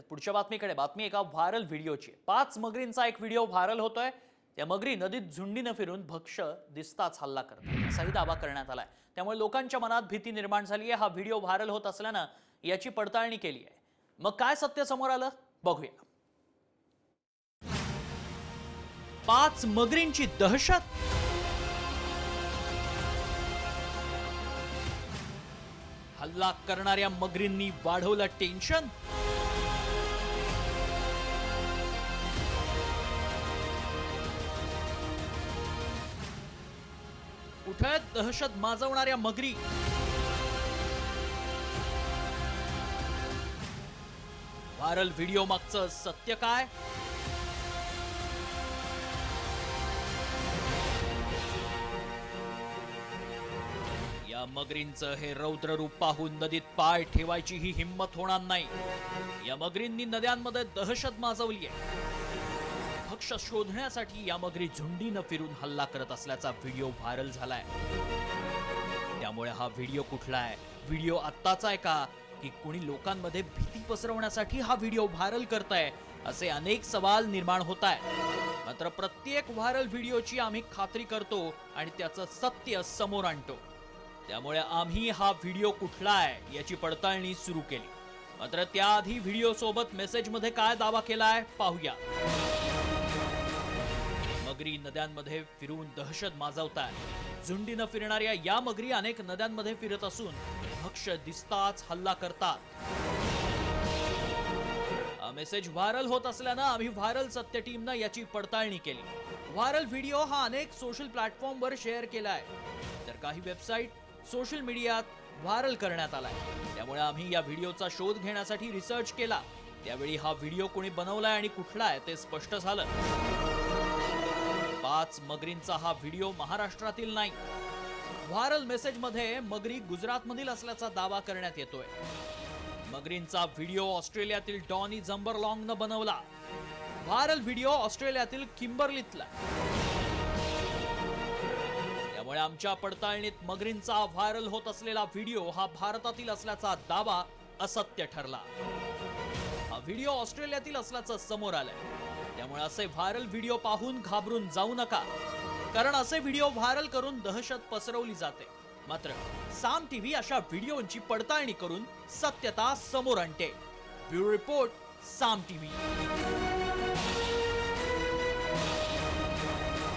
वळूयात पुढच्या बातमीकडे. बातमी एका व्हायरल व्हिडिओची. पाच मगरींचा एक व्हिडिओ व्हायरल होतोय. त्या मगरी नदीत झुंडीनं फिरून भक्ष दिसताच हल्ला करतात. असाही दावा करण्यात आलाय. त्यामुळे लोकांच्या मनात भीती निर्माण झाली आहे हा व्हिडिओ व्हायरल होत असल्यानं याची पडताळणी केली आहे. मग काय सत्य समोर आलं? बघूया. पाच मगरींची दहशत? हल्ला करणाऱ्या मगरींनी वाढवलं टेन्शन? उठत दहशत माजवणाऱ्या मगरी. व्हायरल व्हिडिओ मागचं सत्य काय? या मगरींचं हे रौद्र रूप पाहून नदीत पाय ठेवायची ही हिंमत होणार नाही. या मगरींनी नद्यांमध्ये दहशत माजवली आहे भक्ष शोधण्यासाठी या मगरी झुंडीनं फिरून हल्ला करत असल्याचा व्हिडिओ व्हायरल झालाय. त्यामुळे हा व्हिडिओ कुठला आहे व्हिडिओ आत्ताचा आहे का? की कोणी लोकांमध्ये भीती पसरवण्यासाठी हा व्हिडिओ व्हायरल करताय असे अनेक सवाल निर्माण होत आहे मात्र प्रत्येक व्हायरल व्हिडिओची आम्ही खात्री करतो आणि त्याचं सत्य समोर आणतो. त्यामुळे आम्ही हा व्हिडिओ कुठला आहे याची पडताळणी सुरू केली. मात्र त्याआधी व्हिडिओ सोबत मेसेजमध्ये काय दावा केलाय पाहूया. मगरी नद्यांमध्ये फिरून दहशत माजवतात झुंडीनं फिरणाऱ्या या मगरी अनेक नद्यांमध्ये फिरत असून भक्ष दिसताच हल्ला करतात. मेसेज व्हायरल होत असल्यानं आम्ही व्हायरल सत्य टीमनं याची पडताळणी केली. व्हायरल व्हिडिओ हा अनेक सोशल प्लॅटफॉर्मवर शेअर केला आहे तर काही वेबसाईट सोशल मीडियात व्हायरल करण्यात आलाय. त्यामुळे आम्ही या व्हिडिओचा शोध घेण्यासाठी रिसर्च केला. त्यावेळी हा व्हिडिओ कोणी बनवलाय आणि कुठला आहे ते स्पष्ट झालं. पाच मगरींचा हा व्हिडिओ महाराष्ट्रातील नाही. व्हायरल मेसेजमध्ये मगरी गुजरात मधील असल्याचा दावा करण्यात येतोय. मगरींचा व्हिडिओ ऑस्ट्रेलियातील डॉनी जम्बरलॉंग न बनवला. व्हायरल व्हिडिओ ऑस्ट्रेलियातील किंबर्लीतला. त्यामुळे आमच्या पडताळणीत मगरींचा व्हायरल होत असलेला व्हिडिओ हा भारतातील असल्याचा दावा असत्य ठरला. हा व्हिडिओ ऑस्ट्रेलियातील असल्याचं समोर आलंय. त्यामुळे असे व्हायरल व्हिडिओ पाहून घाबरून जाऊ नका. कारण असे व्हिडिओ व्हायरल करून दहशत पसरवली जाते. मात्र साम टीव्ही अशा व्हिडिओंची पडताळणी करून सत्यता समोर आणते. Bureau report Saam TV.